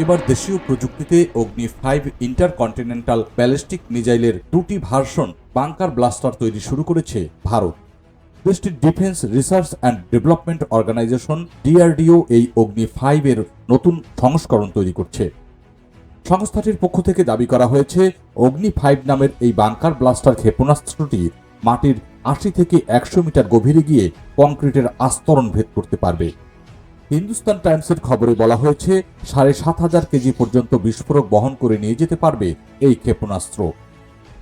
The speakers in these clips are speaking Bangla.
এবার দেশীয় প্রযুক্তিতে অগ্নি ফাইভ ইন্টারকন্টিনেন্টাল ব্যালিস্টিক মিজাইলের দুটি ভার্সন বাংকার ব্লাস্টার তৈরি শুরু করেছে ভারত। দেশটির defence research and development organisation DRDO এই অগ্নি ফাইভের নতুন সংস্করণ তৈরি করছে। সংস্থাটির পক্ষ থেকে দাবি করা হয়েছে, অগ্নি ফাইভ নামের এই বাংকার ব্লাস্টার ক্ষেপণাস্ত্রটি মাটির আশি থেকে একশো মিটার গভীরে গিয়ে কংক্রিটের আস্তরণ ভেদ করতে পারবে। হিন্দুস্তান টাইমসের খবরে বলা হয়েছে, সাড়ে সাত হাজার কেজি পর্যন্ত বিস্ফোরক বহন করে নিয়ে যেতে পারবে এই ক্ষেপণাস্ত্র।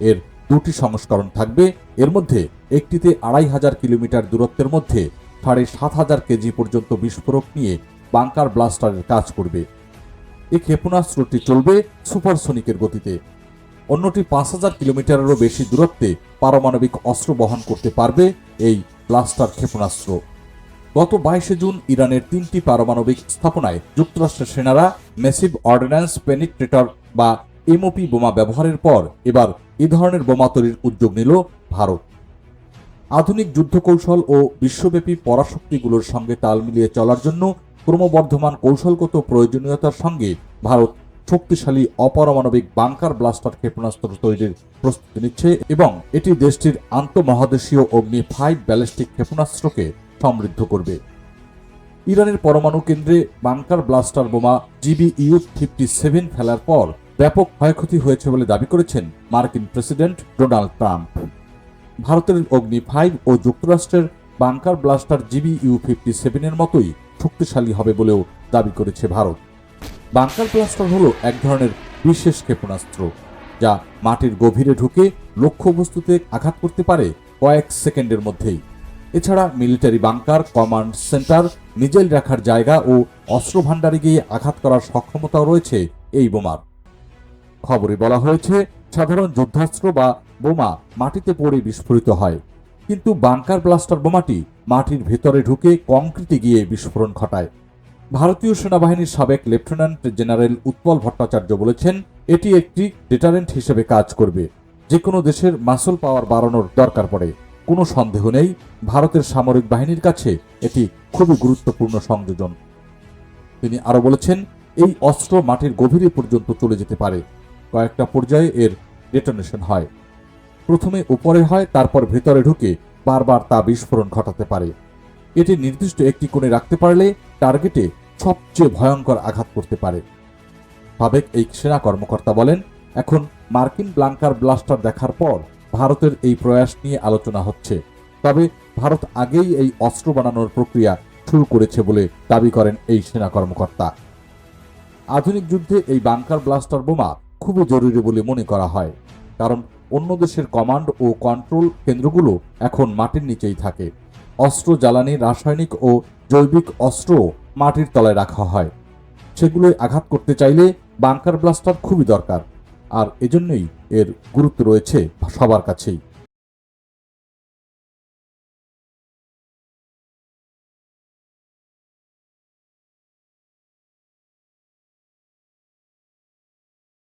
এর দুটি সংস্করণ থাকবে, এর মধ্যে একটিতে আড়াই হাজার কিলোমিটার দূরত্বের মধ্যে সাড়ে সাত হাজার কেজি পর্যন্ত বিস্ফোরক নিয়ে বাংকার ব্লাস্টারের কাজ করবে। এই ক্ষেপণাস্ত্রটি চলবে সুপারসোনিকের গতিতে। অন্যটি পাঁচ হাজার কিলোমিটারেরও বেশি দূরত্বে পারমাণবিক অস্ত্র বহন করতে পারবে এই ব্লাস্টার ক্ষেপণাস্ত্র। গত বাইশে জুন ইরানের তিনটি পারমাণবিক স্থাপনায় যুক্তরাষ্ট্রের সেনারা মেসিভ অর্ডিন্যান্স পেনিট্রেটর বা এমওপি বোমা ব্যবহারের পর এবার এ ধরনের বোমা তৈরির উদ্যোগ নিল ভারত। আধুনিক যুদ্ধকৌশল ও বিশ্বব্যাপী পরাশক্তিগুলোর সঙ্গে তাল মিলিয়ে চলার জন্য ক্রমবর্ধমান কৌশলগত প্রয়োজনীয়তার সঙ্গে ভারত শক্তিশালী অপারমাণবিক বাংকার ব্লাস্টার ক্ষেপণাস্ত্র তৈরির প্রস্তুতি নিচ্ছে এবং এটি দেশটির আন্তঃমহাদেশীয় অগ্নি ফাইভ ব্যালিস্টিক ক্ষেপণাস্ত্রকে সমৃদ্ধ করবে। ইরানের পরমাণু কেন্দ্রে বাংকার ব্লাস্টার বোমা জিবি ইউ ফিফটি সেভেন ফেলার পর ব্যাপক ক্ষয়ক্ষতি হয়েছে বলে দাবি করেছেন মার্কিন প্রেসিডেন্ট ডোনাল্ড ট্রাম্প। ভারতের অগ্নি ফাইভ ও যুক্তরাষ্ট্রের bunker buster GB U fifty সেভেনের মতোই শক্তিশালী হবে বলেও দাবি করেছে ভারত। বাংকার ব্লাস্টার হল এক ধরনের বিশেষ ক্ষেপণাস্ত্র, যা মাটির গভীরে ঢুকে লক্ষ্যবস্তুতে আঘাত করতে পারে কয়েক সেকেন্ডের মধ্যেই। এছাড়া military bunker, command centre, missile রাখার জায়গা ও অস্ত্র ভাণ্ডারে গিয়ে আঘাত করার সক্ষমতাও রয়েছে এই বোমার। খবরে বলা হয়েছে, সাধারণ যুদ্ধাস্ত্র বা বোমা মাটিতে পড়ে বিস্ফোরিত হয়। কিন্তু বাংকার ব্লাস্টার বোমাটি মাটির ভেতরে ঢুকে কংক্রিটে গিয়ে বিস্ফোরণ ঘটায়। ভারতীয় সেনাবাহিনীর সাবেক লেফটেন্যান্ট জেনারেল উৎপল ভট্টাচার্য বলেছেন, এটি একটি ডেটারেন্ট হিসেবে কাজ করবে। যে কোনো দেশের মাসল পাওয়ার বাড়ানোর দরকার পড়ে। কোনো সন্দেহ নেই, ভারতের সামরিক বাহিনীর কাছে এটি খুবই গুরুত্বপূর্ণ সংযোজন। তিনি আরও বলেছেন, এই অস্ত্র মাটির গভীরে পর্যন্ত চলে যেতে পারে। কয়েকটা পর্যায়ে এর ডেটোনেশন হয়। প্রথমে উপরে হয়, তারপর ভেতরে ঢুকে বারবার তা বিস্ফোরণ ঘটাতে পারে। এটি নির্দিষ্ট একটি কোণে রাখতে পারলে টার্গেটে সবচেয়ে ভয়ঙ্কর আঘাত করতে পারে। সাবেক এই সেনা কর্মকর্তা বলেন, এখন মার্কিন ব্লাঙ্কার ব্লাস্টার দেখার পর ভারতের এই প্রয়াস নিয়ে আলোচনা হচ্ছে। তবে ভারত আগেই এই অস্ত্র বানানোর প্রক্রিয়া শুরু করেছে বলে দাবি করেন এই সেনা কর্মকর্তা। আধুনিক যুদ্ধে এই বাংকার ব্লাস্টার বোমা খুবই জরুরি বলে মনে করা হয়, কারণ অন্য দেশের কমান্ড ও কন্ট্রোল কেন্দ্রগুলো এখন মাটির নিচেই থাকে। অস্ত্র জ্বালানি, রাসায়নিক ও জৈবিক অস্ত্র মাটির তলায় রাখা হয়। সেগুলোয় আঘাত করতে চাইলে বাংকার ব্লাস্টার খুবই দরকার। আর এজন্যই এর গুরুত্ব রয়েছে সবার কাছেই।